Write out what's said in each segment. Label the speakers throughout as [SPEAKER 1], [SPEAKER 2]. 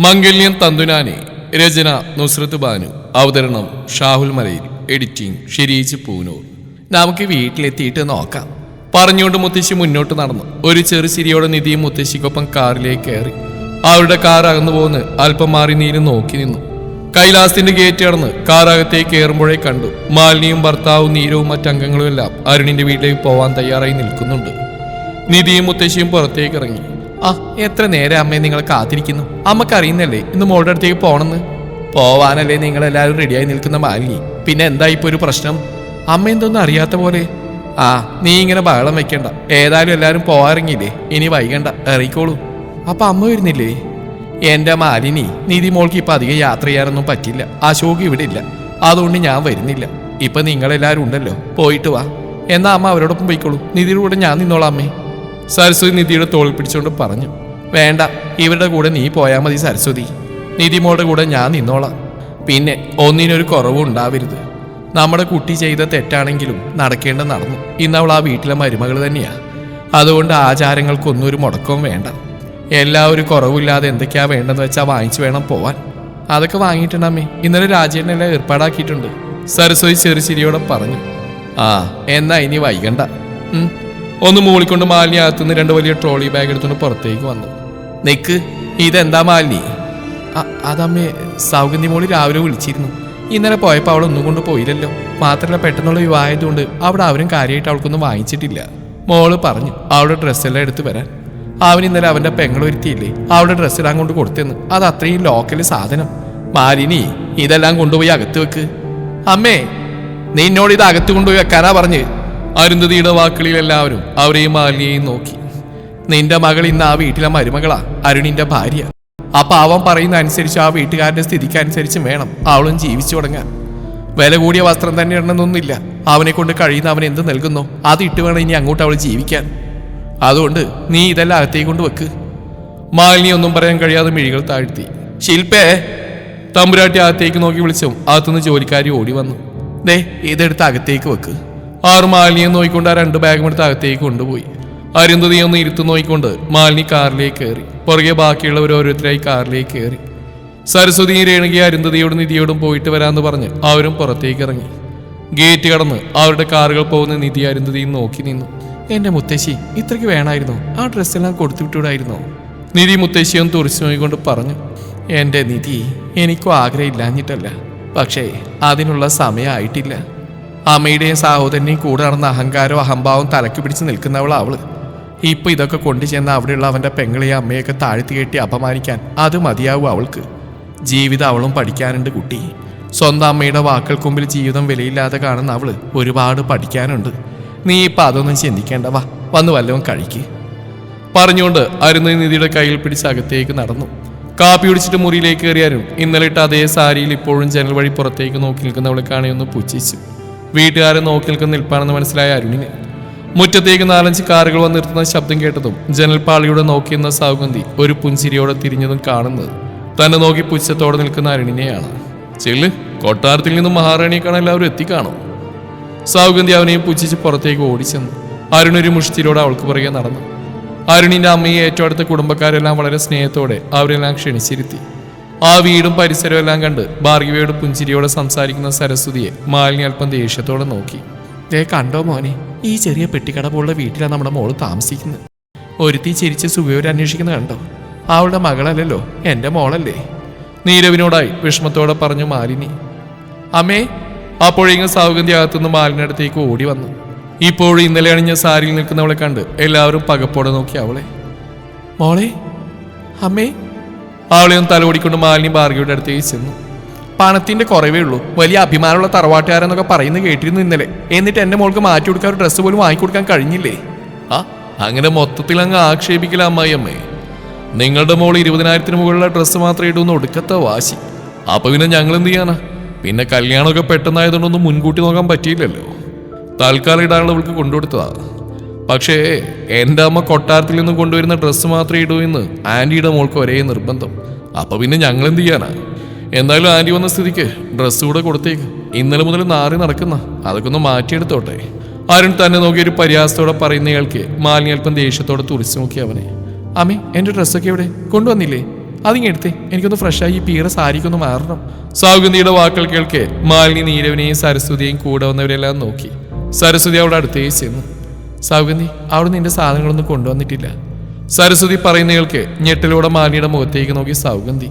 [SPEAKER 1] മംഗല്യം തന്തുനാനെ രചന നുസ്രത്ത് ബാനു അവതരണം ഷാഹുൽ മലയിൽ എഡിറ്റിംഗ് ഷെരീജ് പൂനൂർ. നമുക്ക് വീട്ടിലെത്തിയിട്ട് നോക്കാം. പറഞ്ഞുകൊണ്ട് മുത്തശ്ശി മുന്നോട്ട് നടന്നു. ഒരു ചെറു ചിരിയോടെ നിധിയും മുത്തശ്ശിക്കൊപ്പം കാറിലേക്ക് കയറി. അവരുടെ കാർ അകന്നു പോന്ന് അല്പം മാറി നീര് നോക്കി നിന്നു. കൈലാസത്തിന്റെ ഗേറ്റ് കടന്ന് കാറകത്തേക്ക് കയറുമ്പോഴേ കണ്ടു. മാലിനിയും ഭർത്താവും നീരവും മറ്റംഗങ്ങളും എല്ലാം അരുണിന്റെ വീട്ടിലേക്ക് പോവാൻ തയ്യാറായി നിൽക്കുന്നുണ്ട്. നിധിയും മുത്തശ്ശിയും പുറത്തേക്ക് ഇറങ്ങി. ആ എത്ര നേരം അമ്മയെ നിങ്ങൾ കാത്തിരിക്കുന്നു? അമ്മയ്ക്ക് അറിയുന്നല്ലേ ഇന്ന് മോളുടെ അടുത്തേക്ക് പോണെന്ന് പോവാനല്ലേ നിങ്ങൾ എല്ലാവരും റെഡിയായി നിൽക്കുന്ന മാലിനി. പിന്നെ എന്താ ഇപ്പൊ ഒരു പ്രശ്നം? അമ്മ എന്തൊന്നും അറിയാത്ത പോലെ. ആ നീ ഇങ്ങനെ ബഹളം വെക്കണ്ട. ഏതായാലും എല്ലാവരും പോവാറിങ്ങില്ലേ ഇനി വൈകണ്ട ഇറങ്ങിക്കോളൂ. അപ്പൊ അമ്മ വരുന്നില്ലേ? എന്റെ മാലിനി നിധി മോൾക്ക് ഇപ്പൊ അധികം യാത്ര ചെയ്യാനൊന്നും പറ്റില്ല. അശോക് ഇവിടെ ഇല്ല അതുകൊണ്ട് ഞാൻ വരുന്നില്ല. ഇപ്പൊ നിങ്ങളെല്ലാവരും ഉണ്ടല്ലോ പോയിട്ട് വാ. എന്നാ അമ്മ അവരോടൊപ്പം പോയിക്കോളൂ. നിധിയുടെ കൂടെ ഞാൻ നിന്നോളാം അമ്മേ. സരസ്വതി നിധിയുടെ തോളിൽ പിടിച്ചുകൊണ്ട് പറഞ്ഞു വേണ്ട ഇവരുടെ കൂടെ നീ പോയാൽ മതി സരസ്വതി. നിധി മോളുടെ കൂടെ ഞാൻ നിന്നോളാം. പിന്നെ ഒന്നിനൊരു കുറവും ഉണ്ടാവരുത്. നമ്മുടെ കുട്ടി ചെയ്ത തെറ്റാണെങ്കിലും നടക്കേണ്ട നടന്നു. ഇന്ന് അവൾ ആ വീട്ടിലെ മരുമകൾ തന്നെയാ. അതുകൊണ്ട് ആചാരങ്ങൾക്കൊന്നും ഒരു മുടക്കവും വേണ്ട. ഒരു കുറവില്ലാതെ എന്തൊക്കെയാ വേണ്ടെന്ന് വെച്ചാൽ വാങ്ങിച്ചു വേണം പോവാൻ. അതൊക്കെ വാങ്ങിയിട്ടുണ്ടമ്മേ ഇന്നലെ രാജേട്ടനെല്ലാം ഏർപ്പാടാക്കിയിട്ടുണ്ട്. സരസ്വതി ചെറുചിരിയോടെ പറഞ്ഞു ആ എന്നാ ഇനി വൈകണ്ട. ഒന്ന് മൂളിക്കൊണ്ട് മാലിനി അകത്തുനിന്ന് രണ്ട് വലിയ ട്രോളി ബാഗ് എടുത്തുകൊണ്ട് പുറത്തേക്ക് വന്നു. നിക്ക് ഇതെന്താ മാലിനി അതമ്മേ സൗഗന്ധി മോളി രാവിലെ വിളിച്ചിരുന്നു. ഇന്നലെ പോയപ്പോൾ അവൾ ഒന്നും കൊണ്ട് പോയില്ലല്ലോ. മാത്രമല്ല പെട്ടെന്നുള്ള വിവാഹമായതുകൊണ്ട് അവിടെ അവരും കാര്യമായിട്ട് അവൾക്കൊന്നും വാങ്ങിച്ചിട്ടില്ല. മോൾ പറഞ്ഞു അവളുടെ ഡ്രസ്സെല്ലാം എടുത്തു വരാൻ. അവൻ ഇന്നലെ അവന്റെ പെങ്ങൾ ഒരുത്തിയില്ലേ അവളുടെ ഡ്രസ്സ് ഇടാൻ കൊണ്ട് കൊടുത്തെന്ന്. അത് അത്രയും ലോക്കൽ സാധനം. മാലിനി ഇതെല്ലാം കൊണ്ടുപോയി അകത്ത് വെക്ക്. അമ്മേ നിന്നോട് ഇത് അകത്ത് കൊണ്ടുപോയി വെക്കാനാ പറഞ്ഞ്? അരുന്ധതിയുടെ വാക്കുകളിൽ എല്ലാവരും അവരെയും മാലിനിയെയും നോക്കി. നിന്റെ മകൾ ഇന്ന് ആ വീട്ടിലെ മരുമകളാ അരുണിന്റെ ഭാര്യ. അപ്പൊ അവൻ പറയുന്ന അനുസരിച്ച് ആ വീട്ടുകാരുടെ സ്ഥിതിക്ക് അനുസരിച്ച് വേണം അവളും ജീവിച്ചു തുടങ്ങാൻ. വില കൂടിയ വസ്ത്രം തന്നെ ഇടണമെന്നൊന്നുമില്ല. അവനെ കൊണ്ട് കഴിയുന്ന അവൻ എന്ത് നൽകുന്നോ? അത് ഇട്ട് വേണം ഇനി അങ്ങോട്ട് അവൾ ജീവിക്കാൻ. അതുകൊണ്ട് നീ ഇതെല്ലാം അകത്തേക്ക് കൊണ്ട് വെക്ക്. മാലിനി ഒന്നും പറയാൻ കഴിയാതെ മിഴികൾ താഴ്ത്തി. ശില്പേ തമ്പുരാട്ടി അകത്തേക്ക് നോക്കി വിളിച്ചു അകത്തുനിന്ന് ജോലിക്കാരി ഓടി വന്നു. ദേ ഇതെടുത്ത് അകത്തേക്ക് വെക്ക്. ആറ് മാലിനിയെ നോയിക്കൊണ്ട് ആ രണ്ട് ബാഗും എടുത്ത് അകത്തേക്ക് കൊണ്ടുപോയി. അരുന്ധതിയെ ഒന്ന് ഇരുത്തു നോയിക്കൊണ്ട് മാലിനി കാറിലേക്ക് കയറി. പുറകെ ബാക്കിയുള്ളവർ ഓരോരുത്തരായി കാറിലേക്ക് കയറി. സരസ്വതിയും രേണുകയും അരുന്ധതിയോടും നിധിയോടും പോയിട്ട് വരാമെന്ന് പറഞ്ഞ് അവരും പുറത്തേക്ക് ഇറങ്ങി. ഗേറ്റ് കടന്ന് അവരുടെ കാറുകൾ പോകുന്ന നിധി അരുന്ധതിയും നോക്കി നിന്നു. എന്റെ മുത്തശ്ശി ഇത്രയ്ക്ക് വേണമായിരുന്നു ആ ഡ്രസ്സെല്ലാം കൊടുത്തു വിട്ടൂടായിരുന്നോ നിധി മുത്തശ്ശിയും തുറച്ചു നോയിക്കൊണ്ട് പറഞ്ഞു എന്റെ നിധി എനിക്കും ആഗ്രഹമില്ലാഞ്ഞിട്ടല്ല പക്ഷേ അതിനുള്ള സമയമായിട്ടില്ല. അമ്മയുടെയും സഹോദരനെയും കൂടെ നടന്ന അഹങ്കാരവും അഹംഭാവം തലക്ക് പിടിച്ച് നിൽക്കുന്നവൾ അവൾ. ഇതൊക്കെ കൊണ്ടു ചെന്ന അവിടെയുള്ള അവന്റെ പെങ്ങളെയും അമ്മയൊക്കെ താഴ്ത്തി കെട്ടി അപമാനിക്കാൻ അത് മതിയാവും അവൾക്ക്. ജീവിതം അവളും പഠിക്കാനുണ്ട് കുട്ടി. സ്വന്തം അമ്മയുടെ വാക്കൾക്ക് മുമ്പിൽ ജീവിതം വിലയില്ലാതെ കാണുന്ന അവൾ ഒരുപാട് പഠിക്കാനുണ്ട്. നീ ഇപ്പൊ അതൊന്നും ചിന്തിക്കേണ്ട വാ. വന്ന് വല്ലതും കഴിക്ക്. പറഞ്ഞുകൊണ്ട് അരുന്ന നിധിയുടെ കയ്യിൽ പിടിച്ച് അകത്തേക്ക് നടന്നു. കാപ്പി കുടിച്ചിട്ട് മുറിയിലേക്ക് കയറിയാലും ഇന്നലെ ഇട്ട അതേ സാരിയിൽ ഇപ്പോഴും ജനൽ വഴി പുറത്തേക്ക് നോക്കി നിൽക്കുന്നവളെ കാണുമെന്ന് പുച്ഛിച്ചു. വീട്ടുകാരെ നോക്കി നിൽക്കുന്ന നിൽപ്പാണെന്ന് മനസ്സിലായ അരുണിന്. മുറ്റത്തേക്ക് നാലഞ്ച് കാറുകൾ വന്ന് നിർത്തുന്ന ശബ്ദം കേട്ടതും ജനൽപ്പാളിയുടെ നോക്കിയെന്ന സൗഗന്ധി ഒരു പുഞ്ചിരിയോടെ തിരിഞ്ഞതും കാണുന്നത്. തന്നെ നോക്കി പുച്ഛത്തോടെ നിൽക്കുന്ന അരുണിനെയാണ്. ചെല്ല് കൊട്ടാരത്തിൽ നിന്നും മഹാറാണിയെ കാണാൻ എല്ലാവരും എത്തിക്കാണോ? സൗഗന്ധി അവനെയും പുച്ഛിച്ച് പുറത്തേക്ക് ഓടിച്ചെന്നു. ഒരു മുഷ്ടിയിലൂടെ അവൾക്ക് പുറകെ നടന്നു. അരുണിന്റെ അമ്മയെ ഏറ്റവും അടുത്ത കുടുംബക്കാരെല്ലാം വളരെ സ്നേഹത്തോടെ അവരെല്ലാം ക്ഷണിച്ചിരുത്തി. ആ വീടും പരിസരവും എല്ലാം കണ്ട് ഭാർഗവിയോട് പുഞ്ചിരിയോടെ സംസാരിക്കുന്ന സരസ്വതിയെ മാലിനി അല്പം ദേഷ്യത്തോടെ നോക്കി. ദേ കണ്ടോ മോനെ ഈ ചെറിയ പെട്ടിക്കട പോലുള്ള വീട്ടിലാണ് നമ്മുടെ മോൾ താമസിക്കുന്നത്. ഒരുത്തി ചിരിച്ച് സുഖയോര് അന്വേഷിക്കുന്നത് കണ്ടോ? അവളുടെ മകളല്ലല്ലോ എന്റെ മോളല്ലേ. നീരവിനോടായി വിഷമത്തോടെ പറഞ്ഞു മാലിനി. അമ്മേ അപ്പോഴേക്കും സൗഗന്ധി അകത്തുനിന്ന് മാലിനടുത്തേക്ക് ഓടി വന്നു. ഇപ്പോഴും ഇന്നലെ അണിഞ്ഞ സാരിയിൽ നിൽക്കുന്നവളെ കണ്ട് എല്ലാവരും പകപ്പോടെ നോക്കി അവളെ. മോളെ അമ്മേ അവളെ ഒന്ന് തലോടിക്കൊണ്ട് മാലിനി ഭാർഗവിയുടെ അടുത്തേക്ക് ചെന്നു. പണത്തിന്റെ കുറവേ ഉള്ളൂ. വലിയ അഭിമാനമുള്ള തറവാട്ടുകാരെന്നൊക്കെ പറയുന്നു കേട്ടിരുന്നു ഇന്നലെ. എന്നിട്ട് എന്റെ മോൾക്ക് മാറ്റി കൊടുക്കാൻ ഡ്രസ്സ് പോലും വാങ്ങിക്കൊടുക്കാൻ കഴിഞ്ഞില്ലേ? ആ അങ്ങനെ മൊത്തത്തിൽ അങ്ങ് ആക്ഷേപിക്കില്ല അമ്മായി അമ്മേ നിങ്ങളുടെ മോൾ ഇരുപതിനായിരത്തിന് മുകളിലുള്ള ഡ്രസ്സ് മാത്രം ഇടുന്ന ഒടുക്കത്തെ വാശി. അപ്പൊ പിന്നെ ഞങ്ങൾ എന്ത് ചെയ്യാനാ? പിന്നെ കല്യാണമൊക്കെ പെട്ടെന്നായതുകൊണ്ടൊന്നും മുൻകൂട്ടി നോക്കാൻ പറ്റിയില്ലല്ലോ. തൽക്കാലം ഇടാനുള്ളവൾക്ക് കൊണ്ടുകൊടുത്തതാ. പക്ഷേ എന്റെ അമ്മ കൊട്ടാരത്തിൽ നിന്ന് കൊണ്ടുവരുന്ന ഡ്രസ്സ് മാത്രമേ ഇടൂ എന്ന് ആന്റിയുടെ മോൾക്ക് ഒരേ നിർബന്ധം. അപ്പൊ പിന്നെ ഞങ്ങൾ എന്ത് ചെയ്യാനാ? എന്തായാലും ആന്റി വന്ന സ്ഥിതിക്ക് ഡ്രസ്സ് കൂടെ കൊടുത്തേക്ക്. ഇന്നലെ മുതൽ നാറി നടക്കുന്ന അതൊക്കെ ഒന്ന് മാറ്റിയെടുത്തോട്ടെ. അരുൺ തന്നെ നോക്കി ഒരു പരിഹാസത്തോടെ പറയുന്നയാൾക്ക് മാലിന്യ അല്പം ദേഷ്യത്തോടെ തുറച്ചു നോക്കി അവനെ. അമ്മേ എന്റെ ഡ്രസ്സൊക്കെ എവിടെ? കൊണ്ടുവന്നില്ലേ? അതിങ്ങ് എടുത്തേ. എനിക്കൊന്ന് ഫ്രഷായി ഈ പീറ സാരിക്കൊന്ന് മാറണം. സൗഗന്ധിയുടെ വാക്കുകൾ കേൾക്കെ മാലിനി നീരവനെയും സരസ്വതിയെയും കൂടെ വന്നവരെല്ലാം നോക്കി. സരസ്വതി അവിടെ അടുത്തേ ചെന്നു. സൗഗന്ധി അവിടെ നിന്റെ സാധനങ്ങളൊന്നും കൊണ്ടുവന്നിട്ടില്ല. സരസ്വതി പറയുന്ന കേൾക്ക് മാലിയുടെ മുഖത്തേക്ക് നോക്കി സൗഗന്ധി.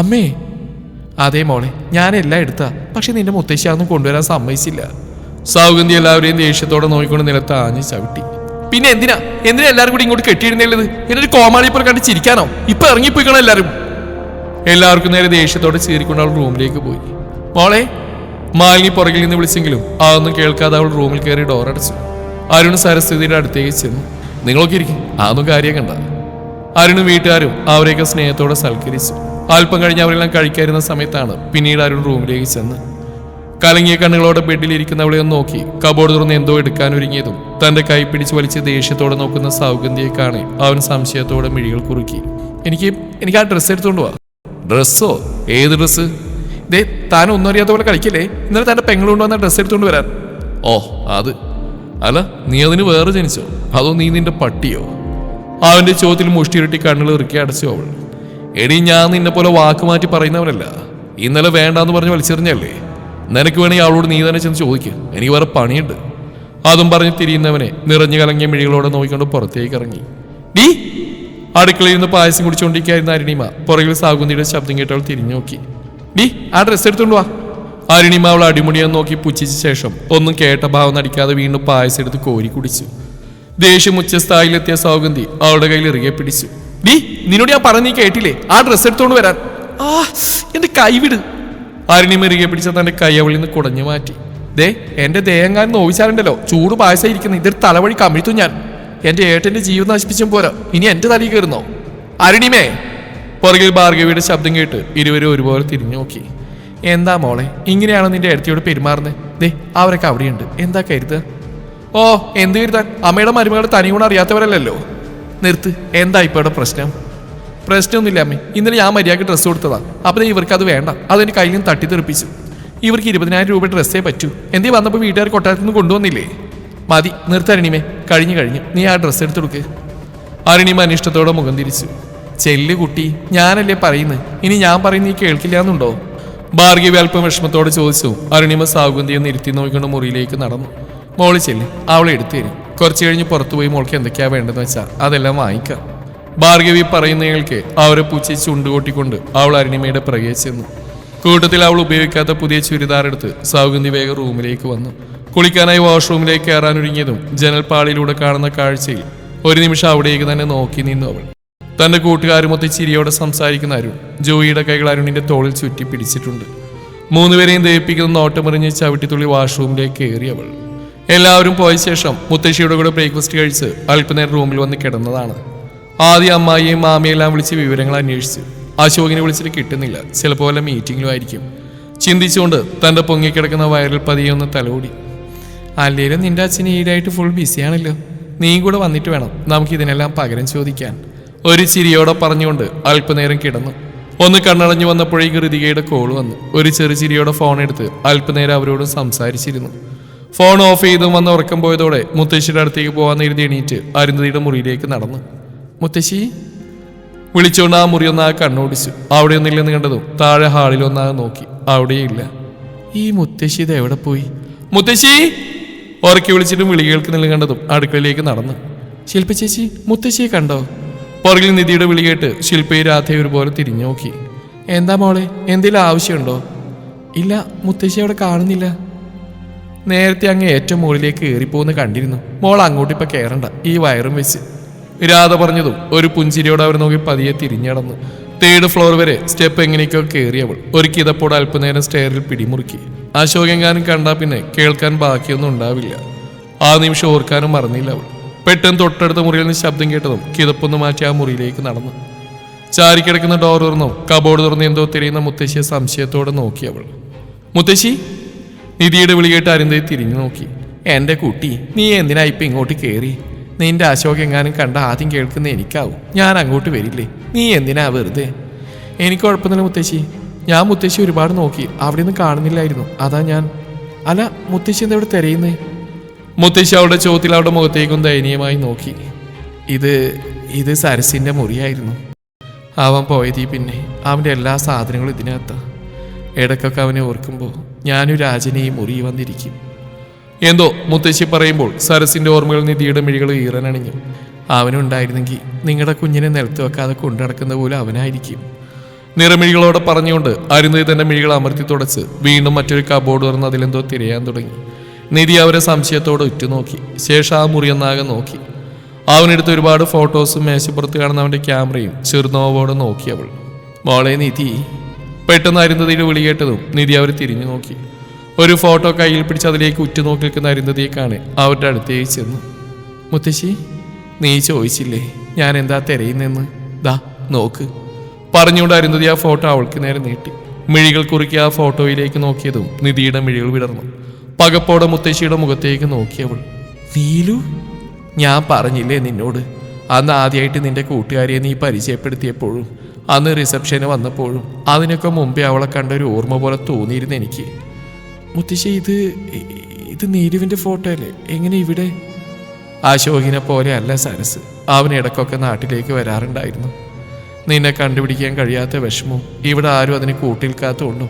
[SPEAKER 1] അമ്മേ അതെ മോളെ ഞാനെല്ലാം എടുത്താ പക്ഷെ നിന്റെ മുത്തശ്ശിയൊന്നും കൊണ്ടുവരാൻ സമ്മതിച്ചില്ല. സൗഗന്ധി എല്ലാവരെയും ദേഷ്യത്തോടെ നോക്കിക്കൊണ്ട് നിലത്ത് ആഞ്ഞ് ചവിട്ടി. പിന്നെ എന്തിനാ? എന്തിനാ എല്ലാവരും കൂടി ഇങ്ങോട്ട് കെട്ടിയിരുന്നുള്ളത് എന്നൊരു കോമാളിപ്പോൾ കണ്ട് ചിരിക്കാനോ? ഇപ്പൊ ഇറങ്ങിപ്പോയിക്കണം എല്ലാവരും? എല്ലാവർക്കും നേരെ ദേഷ്യത്തോടെ ചീറിക്കൊണ്ട് അവൾ റൂമിലേക്ക് പോയി. മോളെ മാലിനി പുറകിൽ നിന്ന് വിളിച്ചെങ്കിലും അതൊന്നും കേൾക്കാതെ അവൾ റൂമിൽ കയറി ഡോർ അടച്ചു. അരുൺ സരസ്വതിയുടെ അടുത്തേക്ക് ചെന്നു. നിങ്ങളൊക്കെ ഇരിക്കും. അതൊന്നും കാര്യം കണ്ട അരുണും വീട്ടുകാരും അവരെയൊക്കെ സ്നേഹത്തോടെ സൽക്കരിച്ചു. അല്പം കഴിഞ്ഞ് അവരെല്ലാം കഴിക്കാതിരുന്ന സമയത്താണ് പിന്നീട് അരുൺ റൂമിലേക്ക് ചെന്ന്. കലങ്ങിയ കണ്ണുകളോടെ ബെഡിലിരിക്കുന്നവളെ ഒന്ന് നോക്കി കബോർഡ് തുറന്ന് എന്തോ എടുക്കാനൊരുങ്ങിയതും തന്റെ കൈ പിടിച്ച് വലിച്ച് ദേഷ്യത്തോടെ നോക്കുന്ന സൗഗന്ധിയെ കാണെ അവൻ സംശയത്തോടെ മിഴികൾ കുറുക്കി. എനിക്ക് എനിക്ക് ആ ഡ്രസ്സ് എടുത്തുകൊണ്ട് പോവാ ഡ്രസ്സോ? ഏത് ഡ്രസ്സ്? ദേ താൻ ഒന്നും അറിയാത്ത പോലെ കളിക്കില്ലേ? ഇന്നലെ തന്റെ പെങ്ങളുണ്ടോ കൊണ്ടുവന്ന ഡ്രസ്സ് എടുത്തുകൊണ്ട് വരാൻ. ഓ അത്. അല്ല നീ അതിന് വേറെ ജനിച്ചോ? അതോ നീ നിന്റെ പട്ടിയോ? അവന്റെ ചോദ്യത്തിൽ മുഷ്ടിയിരട്ടി കണ്ണുകൾ ഇറക്കി അടച്ചു അവൾ. എടി ഞാൻ നിന്നെ പോലെ വാക്ക് മാറ്റി പറയുന്നവനല്ല. ഇന്നലെ വേണ്ടാന്ന് പറഞ്ഞ് വലിച്ചെറിഞ്ഞല്ലേ? നിനക്ക് വേണമെങ്കിൽ അവളോട് നീ തന്നെ ചെന്ന് ചോദിക്കുക എനിക്ക് വേറെ പണിയുണ്ട്. അതും പറഞ്ഞ് തിരിയുന്നവനെ നിറഞ്ഞു കലങ്ങിയ മിഴികളോടെ നോക്കിക്കൊണ്ട് പുറത്തേക്ക് ഇറങ്ങി. ഡീ അടുക്കളയിൽ നിന്ന് പായസം കുടിച്ചുകൊണ്ടിരിക്കുകയായിരുന്ന അരുണിമ പുറകിൽ സാഗുന്തിയുടെ ശബ്ദം കേട്ടവൾ തിരിഞ്ഞു നോക്കി. ഡീ ആ ഡ്രസ്സ് എടുത്തോണ്ട് വാ. അരുണിമ അവൾ അടിമുടിയെന്ന് നോക്കി പുച്ഛിച്ച ശേഷം ഒന്നും കേട്ട ഭാവം നടിക്കാതെ വീണ്ടും പായസം എടുത്ത് കോരി കുടിച്ചു. ദേഷ്യം ഉച്ചസ്ഥായിലെത്തിയ സൗഗന്ധി അവളുടെ കയ്യിൽ ഇറുകെ പിടിച്ചു. ഡി നിന്നോട് ഞാൻ പറഞ്ഞു നീ കേട്ടില്ലേ? ആ ഡ്രസ്സ് എടുത്തോണ്ട് വരാൻ. ആ എന്റെ കൈവിട് അരുണിമ ഇറുകെ പിടിച്ച തന്റെ കൈ അവളിൽ നിന്ന് കുടഞ്ഞു മാറ്റി. ദേ എന്റെ ദേഹങ്കാൻ നോവിച്ചാലുണ്ടല്ലോ. ചൂട് പായസം ഇരിക്കുന്നു ഇതൊരു തലവഴി കമിഴ്ത്തു ഞാൻ. എന്റെ ഏട്ടന്റെ ജീവിതം നശിപ്പിച്ചും പോരാ. ഇനി എന്റെ തലയിൽ കയറുന്നോ? അരുണിമേ. പുറകിൽ ഭാർഗവിയുടെ ശബ്ദം കേട്ട് ഇരുവരും ഒരുപോലെ തിരിഞ്ഞു നോക്കി. എന്താ മോളെ? ഇങ്ങനെയാണ് നിന്റെ ഏടത്തിയോട് പെരുമാറുന്നത്? ദേ അവരൊക്കെ അവിടെയുണ്ട്. എന്താ കരുതുക ഓ എന്ത് കരുതാൻ അമ്മയുടെ മരുമകൾ തനി ഗുണം അറിയാത്തവരല്ലല്ലോ. നിർത്ത് എന്താ ഇപ്പൊ ഇവിടെ പ്രശ്നം? പ്രശ്നമൊന്നുമില്ല അമ്മേ. ഇന്നലെ ഞാൻ മര്യാദയ്ക്ക് ഡ്രസ്സ് കൊടുത്തതാ. അപ്പൊ ദേ ഇവർക്ക് അത് വേണ്ട. അതെന്റെ കയ്യിൽ നിന്ന് തട്ടിത്തെറിപ്പിച്ചു ഇവർക്ക് ഇരുപതിനായിരം രൂപ ഡ്രസ്സേ പറ്റൂ. എന്തേ വന്നപ്പോൾ വീട്ടുകാർ കൊട്ടാരത്തിൽ നിന്ന് കൊണ്ടുവന്നില്ലേ? മതി നിർത്തരണിമേ കഴിഞ്ഞു കഴിഞ്ഞു. നീ ആ ഡ്രസ്സ് എടുത്തെടുക്ക്. അരുണിമ അനിഷ്ടത്തോടെ മുഖം തിരിച്ചു. ചെല്ല് കുട്ടി ഞാനല്ലേ പറയുന്നത് ഇനി ഞാൻ പറയുന്നത് നീ കേൾക്കില്ല എന്നുണ്ടോ ഭാർഗവി അല്പം വിഷമത്തോട് ചോദിച്ചു അരുണിമ സാഗുന്തിയെ നിർത്തി നോക്കിക്കൊണ്ട് മുറിയിലേക്ക് നടന്നു. മോൾ ചെല്ലി അവളെ എടുത്തു തരും. കുറച്ച് കഴിഞ്ഞ് പുറത്തുപോയി മോൾക്ക് എന്തൊക്കെയാ വേണ്ടതെന്ന് വെച്ചാൽ അതെല്ലാം വാങ്ങിക്കാം. ഭാർഗവി പറയുന്നയാൾക്ക് അവരെ പൂച്ചി ചുണ്ടുകൊട്ടിക്കൊണ്ട് അവൾ അരുണിമയുടെ പിറകെ ചെന്നു. കൂട്ടത്തിൽ അവൾ ഉപയോഗിക്കാത്ത പുതിയ ചുരിദാർ എടുത്ത് സൗഗന്ധി വേഗം റൂമിലേക്ക് വന്നു. കുളിക്കാനായി വാഷ്റൂമിലേക്ക് കയറാനൊരുങ്ങിയതും ജനൽപ്പാളിയിലൂടെ കാണുന്ന കാഴ്ചയിൽ ഒരു നിമിഷം അവിടേക്ക് തന്നെ നോക്കി നിന്നു അവൾ. തന്റെ കൂട്ടുകാരുമൊത്ത് ചിരിയോടെ സംസാരിക്കുന്ന അരുൺ ജോയിയുടെ കൈകൾ അരുണിന്റെ തോളിൽ ചുറ്റി പിടിച്ചിട്ടുണ്ട്. മൂന്നുപേരെയും ദയിപ്പിക്കുന്ന നോട്ടമെറിഞ്ഞ് ചവിട്ടിത്തുള്ളി വാഷ്റൂമിലേക്ക് കയറി അവൾ. എല്ലാവരും പോയ ശേഷം മുത്തശ്ശിയുടെ കൂടെ ബ്രേക്ക്ഫാസ്റ്റ് കഴിച്ച് അല്പനേരം റൂമിൽ വന്ന് കിടന്നതാണ്. ആദ്യം അമ്മായിയും മാമിയെല്ലാം വിളിച്ച് വിവരങ്ങൾ അന്വേഷിച്ചു. അശോകിനെ വിളിച്ചിട്ട് കിട്ടുന്നില്ല. ചിലപ്പോൾ വല്ല മീറ്റിങ്ങിലും ആയിരിക്കും. ചിന്തിച്ചുകൊണ്ട് തന്റെ പൊങ്ങിക്കിടക്കുന്ന വയറിൽ പതിയൊന്ന് തലോടി. അല്ലേലും നിന്റെ അച്ഛൻ ഈടായിട്ട് ഫുൾ ബിസിയാണല്ലോ നീ കൂടെ വന്നിട്ട് വേണം. നമുക്ക് ഇതിനെല്ലാം പകരം ചോദിക്കാൻ. ഒരു ചിരിയോടെ പറഞ്ഞുകൊണ്ട് അല്പനേരം കിടന്നു. ഒന്ന് കണ്ണടഞ്ഞു വന്നപ്പോഴേക്ക് ഋതികയുടെ കോൾ വന്നു. ഒരു ചെറു ചിരിയോടെ ഫോൺ എടുത്ത് അല്പനേരം അവരോട് സംസാരിച്ചിരുന്നു. ഫോൺ ഓഫ് ചെയ്തും വന്ന് ഉറക്കം പോയതോടെ മുത്തശ്ശിയുടെ അടുത്തേക്ക് പോകാൻ എഴുതി എണീറ്റ് അരുന്ധതിയുടെ മുറിയിലേക്ക് നടന്നു. മുത്തശ്ശി? വിളിച്ചുകൊണ്ട് ആ മുറി ഒന്നാകെ കണ്ണോടിച്ചു. അവിടെ ഒന്നില്ലെന്ന് കണ്ടതും താഴെ ഹാളിൽ ഒന്നാകെ നോക്കി. അവിടെയില്ല. ഈ മുത്തശ്ശി ഇത് എവിടെ പോയി? മുത്തശ്ശി! ഉറക്കി വിളിച്ചിട്ടും വിളി കേൾക്കുന്നില്ല കണ്ടതും അടുക്കളയിലേക്ക് നടന്നു. ശില്പ ചേച്ചി മുത്തശ്ശിയെ കണ്ടോ? പുറകിൽ നിധിയുടെ വിളികേട്ട് ശില്പയും രാധയെ ഒരുപോലെ തിരിഞ്ഞു നോക്കി. എന്താ മോളെ എന്തെങ്കിലും ആവശ്യമുണ്ടോ? ഇല്ല മുത്തശ്ശി അവിടെ കാണുന്നില്ല. നേരത്തെ അങ്ങ് ഏറ്റവും മുകളിലേക്ക് കയറിപ്പോന്ന് കണ്ടിരുന്നു. മോൾ അങ്ങോട്ട് ഇപ്പൊ കയറണ്ട ഈ വയറും വെച്ച്. രാധ പറഞ്ഞതും ഒരു പുഞ്ചിരിയോടെ അവർ നോക്കി പതിയെ തിരിഞ്ഞടന്നു തേർഡ് ഫ്ലോർ വരെ സ്റ്റെപ്പ് എങ്ങനെയൊക്കെ കയറിയവൾ ഒരു കിതപ്പോടെ അല്പനേരം സ്റ്റെയറിൽ പിടിമുറുക്കി. അശോകെങ്ങാനും കണ്ടാൽ പിന്നെ കേൾക്കാൻ ബാക്കിയൊന്നും ഉണ്ടാവില്ല. ആ നിമിഷം ഓർക്കാനും മറന്നില്ല അവൾ. പെട്ടെന്ന് തൊട്ടടുത്ത മുറിയിൽ നിന്ന് ശബ്ദം കേട്ടതും കിതപ്പൊന്ന് മാറ്റി ആ മുറിയിലേക്ക് നടന്നു. ചാരിക്കിടക്കുന്ന ഡോർ തുറന്നു. കബോർഡ് തുറന്ന് എന്തോ തിരിയുന്ന മുത്തശ്ശിയെ സംശയത്തോടെ നോക്കി അവൾ. മുത്തശ്ശി നിധിയുടെ വിളി കേട്ട് അരുന്ധതി തിരിഞ്ഞു നോക്കി. എന്റെ കുട്ടി നീ എന്തിനാ ഇപ്പൊ ഇങ്ങോട്ട് കയറി നിന്റെ അശോക് എങ്ങാനും കണ്ട ആദ്യം കേൾക്കുന്ന എനിക്കാവും. ഞാൻ അങ്ങോട്ട് വരില്ലേ? നീ എന്തിനാ വെറുതെ? എനിക്ക് കുഴപ്പമൊന്നുമില്ല മുത്തശ്ശി. ഞാൻ മുത്തശ്ശി ഒരുപാട് നോക്കി. അവിടെ നിന്ന് കാണുന്നില്ലായിരുന്നു. അതാ ഞാൻ. അല്ല മുത്തശ്ശി എന്താ ഇവിടെ തിരയുന്നേ? മുത്തശ്ശി അവളുടെ ചോത്തിൽ അവളുടെ മുഖത്തേക്കും ദയനീയമായി നോക്കി. ഇത് ഇത് സരസിന്റെ മുറിയായിരുന്നു. അവൻ പോയതി പിന്നെ അവന്റെ എല്ലാ സാധനങ്ങളും ഇതിനകത്താണ് ഇടയ്ക്കൊക്കെ അവനെ ഓർക്കുമ്പോൾ ഞാനും രാജനെയും മുറി വന്നിരിക്കും. എന്തോ മുത്തശ്ശി പറയുമ്പോൾ സരസിന്റെ ഓർമ്മകൾ നിധിയുടെ മിഴികൾ ഈറനണിഞ്ഞു അവനുണ്ടായിരുന്നെങ്കിൽ നിങ്ങളുടെ കുഞ്ഞിനെ നിലത്ത് വെക്കാതെ കൊണ്ടു നടക്കുന്ന പോലെ അവനായിരിക്കും. നിറമിഴികളോടെ പറഞ്ഞുകൊണ്ട് അരുന്ധതി തന്നെ മിഴികൾ അമർത്തി തുടച്ച് വീണ്ടും മറ്റൊരു കബോർഡ് തുറന്ന് അതിലെന്തോ തിരയാൻ തുടങ്ങി. നിധി അവരെ സംശയത്തോടെ ഉറ്റുനോക്കി. ശേഷം ആ മുറിയൊന്നാകെ നോക്കി. അവനെടുത്ത് ഒരുപാട് ഫോട്ടോസും മേശപ്പുറത്ത് കാണുന്ന അവന്റെ ക്യാമറയും ചെറുനോവോടെ നോക്കി അവൾ. മോളെ നിധി പെട്ടെന്ന് അരുന്ധതിയുടെ വിളി കേട്ടതും നിധി അവർ തിരിഞ്ഞു നോക്കി. ഒരു ഫോട്ടോ കയ്യിൽ പിടിച്ച് അതിലേക്ക് ഉറ്റുനോക്കി നിൽക്കുന്ന അരുന്ധതിയെ കാണെ അവരുടെ അടുത്തേക്ക് ചെന്നു. മുത്തശ്ശി നീ ചോദിച്ചില്ലേ ഞാൻ എന്താ തിരയുന്നെന്ന്? ദാ നോക്ക്. പറഞ്ഞുകൊണ്ട് അരുന്ധതി ആ ഫോട്ടോ അവൾക്ക് നേരെ നീട്ടി. മിഴികൾ കുറുക്കി ആ ഫോട്ടോയിലേക്ക് നോക്കിയതും നിധിയുടെ മിഴികൾ വിടർന്നു. പകപ്പോടെ മുത്തശ്ശിയുടെ മുഖത്തേക്ക് നോക്കിയവൾ നീലു ഞാൻ പറഞ്ഞില്ലേ നിന്നോട്? അന്ന് ആദ്യമായിട്ട് നിന്റെ കൂട്ടുകാരിയെ നീ പരിചയപ്പെടുത്തിയപ്പോഴും അന്ന് റിസപ്ഷന് വന്നപ്പോഴും അതിനൊക്കെ മുമ്പേ അവളെ കണ്ട ഒരു ഓർമ്മ പോലെ തോന്നിയിരുന്നു എനിക്ക്. മുത്തശ്ശി ഇത് ഇത് നീലുവിന്റെ ഫോട്ടോ അല്ലേ? എങ്ങനെ ഇവിടെ? അശോകിനെ പോലെ അല്ല സരസ്. അവൻ ഇടയ്ക്കൊക്കെ നാട്ടിലേക്ക് വരാറുണ്ടായിരുന്നു. നിന്നെ കണ്ടുപിടിക്കാൻ കഴിയാത്ത വിഷമവും ഇവിടെ ആരും അതിന് കൂട്ടിൽക്കാത്തതുകൊണ്ടും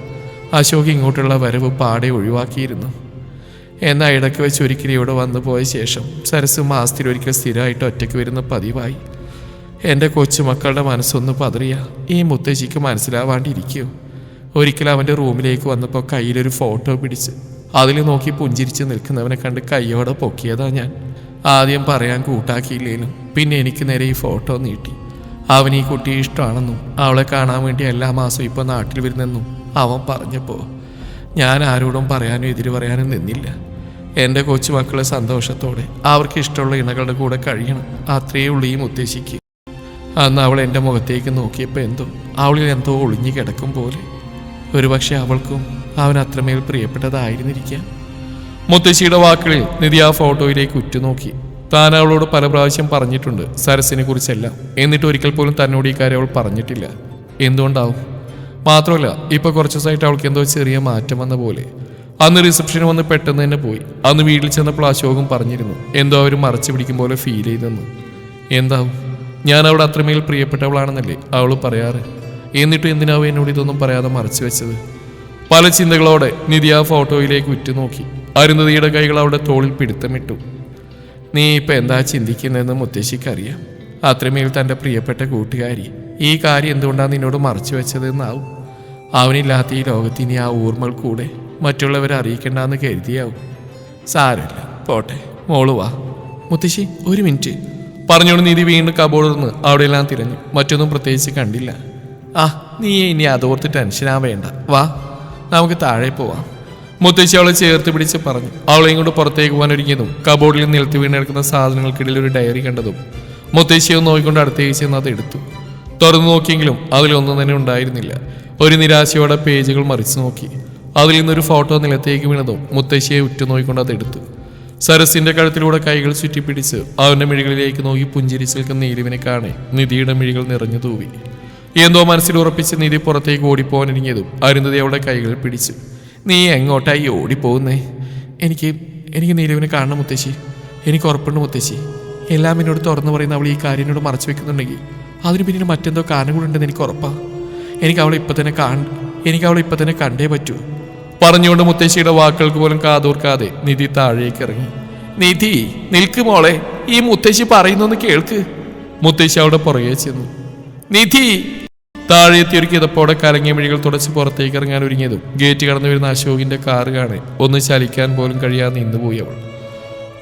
[SPEAKER 1] അശോക് ഇങ്ങോട്ടുള്ള വരവ് പാടെ ഒഴിവാക്കിയിരുന്നു. എന്നാൽ ഇടയ്ക്ക് വെച്ച് ഒരിക്കലും ഇവിടെ വന്നു പോയ ശേഷം സരസ് മാസത്തിലൊരിക്കൽ സ്ഥിരമായിട്ട് ഒറ്റയ്ക്ക് വരുന്ന പതിവായി. എന്റെ കൊച്ചുമക്കളുടെ മനസ്സൊന്ന് പതറിയ. ഈ മുത്തശ്ശിക്ക് മനസ്സിലാവാണ്ടിരിക്കുമോ ഒരിക്കൽ അവന്റെ റൂമിലേക്ക് വന്നപ്പോൾ കയ്യിലൊരു ഫോട്ടോ പിടിച്ച് അതിൽ നോക്കി പുഞ്ചിരിച്ച് നിൽക്കുന്നവനെ കണ്ട് കയ്യോടെ പൊക്കിയതാ ഞാൻ. ആദ്യം പറയാൻ കൂട്ടാക്കിയില്ലേലും പിന്നെ എനിക്ക് നേരെ ഈ ഫോട്ടോ നീട്ടി. അവൻ ഈ കുട്ടിയെ ഇഷ്ടമാണെന്നും അവളെ കാണാൻ വേണ്ടി എല്ലാ മാസവും ഇപ്പോൾ നാട്ടിൽ വരുന്നെന്നും അവൻ പറഞ്ഞപ്പോൾ ഞാൻ ആരോടും പറയാനും എതിര് പറയാനും നിന്നില്ല. എന്റെ കൊച്ചുമക്കളെ സന്തോഷത്തോടെ അവർക്ക് ഇഷ്ടമുള്ള ഇണകളുടെ കൂടെ കഴിയണം. അത്രയേ ഉള്ളൂ ഈ അന്ന് അവൾ എന്റെ മുഖത്തേക്ക് നോക്കിയപ്പോൾ എന്തോ അവളിൽ എന്തോ ഒളിഞ്ഞു കിടക്കും പോലെ. ഒരുപക്ഷെ അവൾക്കും അവൻ അത്രമേൽ പ്രിയപ്പെട്ടതായിരുന്നിരിക്കാം. മുത്തശ്ശിയുടെ വാക്കുകളിൽ നിധി ആ ഫോട്ടോയിലേക്ക് ഉറ്റുനോക്കി. താൻ അവളോട് പല പ്രാവശ്യം പറഞ്ഞിട്ടുണ്ട് സരസിനെ കുറിച്ചല്ല. എന്നിട്ട് ഒരിക്കൽ പോലും തന്നോട് ഈ കാര്യം അവൾ പറഞ്ഞിട്ടില്ല. എന്തുകൊണ്ടാവും? മാത്രമല്ല ഇപ്പോൾ കുറച്ച് ദിവസമായിട്ട് അവൾക്ക് എന്തോ ചെറിയ മാറ്റം വന്ന പോലെ. അന്ന് റിസപ്ഷന് വന്ന് പെട്ടെന്ന് തന്നെ പോയി. അന്ന് വീട്ടിൽ ചെന്നപ്പോൾ അശോകം പറഞ്ഞിരുന്നു എന്തോ അവർ മറച്ചു പിടിക്കും പോലെ ഫീൽ ചെയ്തെന്ന്. എന്താവും? ഞാൻ അവിടെ അത്രമേൽ പ്രിയപ്പെട്ടവളാണെന്നല്ലേ അവൾ പറയാറ്? എന്നിട്ട് എന്തിനാവും എന്നോട് ഇതൊന്നും പറയാതെ മറച്ചു വെച്ചത്? പല ചിന്തകളോടെ നിധി ആ ഫോട്ടോയിലേക്ക് ഉറ്റുനോക്കി. അരുന്ധതിയുടെ കൈകൾ അവിടെ തോളിൽ പിടുത്തമിട്ടു. നീ ഇപ്പം എന്താ ചിന്തിക്കുന്നതെന്ന് മുത്തശ്ശിക്കറിയാം അത്രമേൽ തന്റെ പ്രിയപ്പെട്ട കൂട്ടുകാരി ഈ കാര്യം എന്തുകൊണ്ടാണ് നിന്നോട് മറച്ചു വെച്ചതെന്നാവും? അവനില്ലാത്ത ഈ ലോകത്തിന് ആ ഊർമ്മകൾ കൂടെ മറ്റുള്ളവരെ അറിയിക്കണ്ടെന്ന് കരുതിയാവും. സാരമില്ല. പോട്ടെ. മോൾ വാ. മുത്തശ്ശി ഒരു മിനിറ്റ്. പറഞ്ഞോണ്ട് നീതി വീണ്ടും കബോർഡ് തുറന്ന് അവിടെയെല്ലാം തിരഞ്ഞു. മറ്റൊന്നും പ്രത്യേകിച്ച് കണ്ടില്ല. ആ നീ ഇനി അതോർത്ത് ടെൻഷനാ വേണ്ട വാ നമുക്ക് താഴെ പോവാം. മുത്തശ്ശി അവളെ ചേർത്ത് പിടിച്ച് പറഞ്ഞു. അവളെയും കൊണ്ട് പുറത്തേക്ക് പോകാൻ ഒരുങ്ങിയതും കബോർഡിൽ നിലത്ത് വീണെടുക്കുന്ന സാധനങ്ങൾക്കിടയിൽ ഒരു ഡയറി കണ്ടതും മുത്തശ്ശിയെ നോക്കിക്കൊണ്ട് അടുത്തേക്ക് ചെന്ന് അത് എടുത്തു. തുറന്നു നോക്കിയെങ്കിലും അതിലൊന്നും തന്നെ ഉണ്ടായിരുന്നില്ല. ഒരു നിരാശയോടെ പേജുകൾ മറിച്ചു നോക്കി. അതിൽ നിന്നൊരു ഫോട്ടോ നിലത്തേക്ക് വീണതും മുത്തശ്ശിയെ ഉറ്റുനോയിക്കൊണ്ട് അതെടുത്തു സരസിന്റെ കഴുത്തിലൂടെ കൈകൾ ചുറ്റിപ്പിടിച്ച് അവന്റെ മിഴികളിലേക്ക് നോക്കി പുഞ്ചിരിച്ച് നിൽക്കുന്ന നീലുവിനെ കാണെ നിധിയുടെ മിഴികൾ നിറഞ്ഞു തൂവി. എന്തോ മനസ്സിൽ ഉറപ്പിച്ച് നിധി പുറത്തേക്ക് ഓടിപ്പോവാനിരിങ്ങിയതും അരുന്ധതി അവളുടെ കൈകൾ പിടിച്ചു നീ എങ്ങോട്ടായി ഓടിപ്പോകുന്നേ എനിക്ക് എനിക്ക് നീലുവിനെ കാണണം മുത്തശ്ശി. എനിക്ക് ഉറപ്പുണ്ട് മുത്തശ്ശി. എല്ലാം എന്നോട് തുറന്നു പറയുന്ന അവൾ ഈ കാര്യം എന്നോട് മറച്ചു വെക്കുന്നുണ്ടെങ്കിൽ അതിന് പിന്നീട് മറ്റെന്തോ കാരണം കൂടെ ഉണ്ടെന്ന് എനിക്ക് ഉറപ്പാണ് എനിക്ക് അവളെ ഇപ്പം തന്നെ കാണ എനിക്ക് അവളെ ഇപ്പം തന്നെ കണ്ടേ പറ്റൂ. പറഞ്ഞുകൊണ്ട് മുത്തശ്ശിയുടെ വാക്കുകൾക്ക് പോലും കാതോർക്കാതെ നിധി താഴേക്ക് ഇറങ്ങി. നിധി നിൽക്ക് മോളെ. ഈ മുത്തശ്ശി പറയുന്നൊന്ന് കേൾക്ക്. മുത്തശ്ശി അവിടെ പുറകെ ചെന്നു. നിധി! താഴെ എത്തിയൊരു കിതപ്പോടെ കലങ്ങിയ മിഴികൾ തുടച്ച് പുറത്തേക്ക് ഇറങ്ങാൻ ഒരുങ്ങിയതും. ഗേറ്റ് കടന്നു വരുന്ന അശോകിന്റെ കാറ് കാണെ. ഒന്ന് ചലിക്കാൻ പോലും കഴിയാതെ നിന്നുപോയി അവൾ.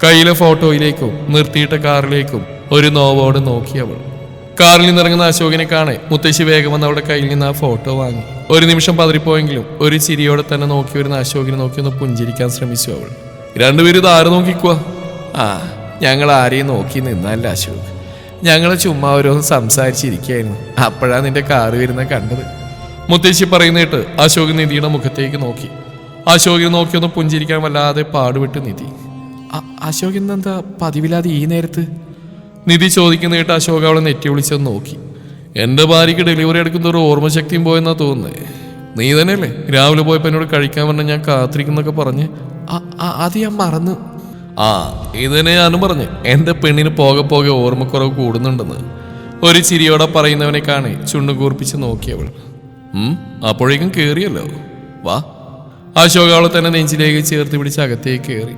[SPEAKER 1] കയ്യിലെ ഫോട്ടോയിലേക്കും നിർത്തിയിട്ട കാറിലേക്കും ഒരു നോവോട് നോക്കി അവൾ. കാറിൽ നിന്നിറങ്ങുന്ന അശോകിനെ കാണെ മുത്തശ്ശി വേഗം വന്ന് അവളുടെ കയ്യിൽ നിന്ന് ആ ഫോട്ടോ വാങ്ങി. ഒരു നിമിഷം പതറിപ്പോയെങ്കിലും ഒരു ചിരിയോടെ തന്നെ നോക്കി വരുന്ന അശോകിനെ നോക്കി ഒന്ന് പുഞ്ചിരിക്കാൻ ശ്രമിച്ചു അവൾ. രണ്ടുപേരും ഇത് ആര് നോക്കിക്കുക ആ ഞങ്ങൾ ആരെയും നോക്കി നിന്നല്ല അശോക്. ഞങ്ങൾ ചുമ്മാ ഓരോന്ന് സംസാരിച്ചിരിക്കുകയായിരുന്നു. അപ്പോഴാണ് നിന്റെ കാറ് വരുന്ന കണ്ടത്. മുത്തശ്ശി പറയുന്നിട്ട് അശോക് നിധിയുടെ മുഖത്തേക്ക് നോക്കി. അശോകിനെ നോക്കി ഒന്ന് പുഞ്ചിരിക്കാൻ വല്ലാതെ പാടുവിട്ട് നിധി. അശോകൻ എന്താ പതിവില്ലാതെ ഈ നേരത്ത്? നിധി ചോദിക്കുന്ന കേട്ട് അശോക അവളെ നെറ്റി വിളിച്ചത് നോക്കി. എന്റെ ഭാര്യയ്ക്ക് ഡെലിവറി എടുക്കുന്ന ഒരു ഓർമ്മശക്തിയും പോയെന്നാ തോന്നുന്നേ. നീ തന്നെ അല്ലേ രാവിലെ പോയപ്പോൾ എന്നോട് കഴിക്കാൻ പറഞ്ഞ ഞാൻ കാത്തിരിക്കുന്നൊക്കെ പറഞ്ഞ്. അത് ഞാൻ മറന്നു. ആ ഇത് ഞാനും പറഞ്ഞു. എന്റെ പെണ്ണിന് പോകെ പോകെ ഓർമ്മക്കുറവ് കൂടുന്നുണ്ടെന്ന്. ഒരു ചിരിയോടെ പറയുന്നവനെ കാണി ചുണ്ടു കൂർപ്പിച്ച് നോക്കിയവൾ അപ്പോഴേക്കും കേറിയല്ലോ. വാ. അശോക അവളെ തന്നെ നെഞ്ചിലേക്ക് ചേർത്ത് പിടിച്ച് അകത്തേക്ക് കയറി.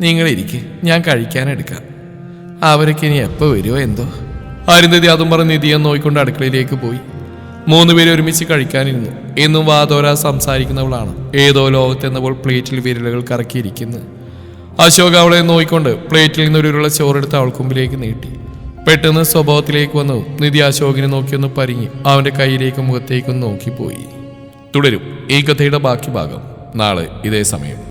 [SPEAKER 1] നിങ്ങളിരിക്കെ ഞാൻ കഴിക്കാനെടുക്കാം അവരൊക്കെ ഇനി എപ്പോൾ വരുമോ എന്തോ? അരുന്ധതി അതും പറഞ്ഞ് നിധിയെ നോയിക്കൊണ്ട് അടുക്കളയിലേക്ക് പോയി. മൂന്നുപേരും ഒരുമിച്ച് കഴിക്കാനിരുന്നു. എന്നും വാതോരാ സംസാരിക്കുന്നവളാണ്. ഏതോ ലോകത്തെന്നപ്പോൾ പ്ലേറ്റിൽ വിരലുകൾ കറക്കിയിരിക്കുന്നു. അശോക അവളെ നോയിക്കൊണ്ട് പ്ലേറ്റിൽ നിന്ന് ഉരുള ചോറെടുത്ത് അവൾക്ക് മുമ്പിലേക്ക് നീട്ടി. പെട്ടെന്ന് സ്വഭാവത്തിലേക്ക് വന്നു. നിധി അശോകിനെ നോക്കിയൊന്ന് പരിങ്ങി അവന്റെ കയ്യിലേക്കും മുഖത്തേക്കും നോക്കിപ്പോയി. തുടരും. ഈ കഥയുടെ ബാക്കി ഭാഗം. നാളെ ഇതേ സമയം.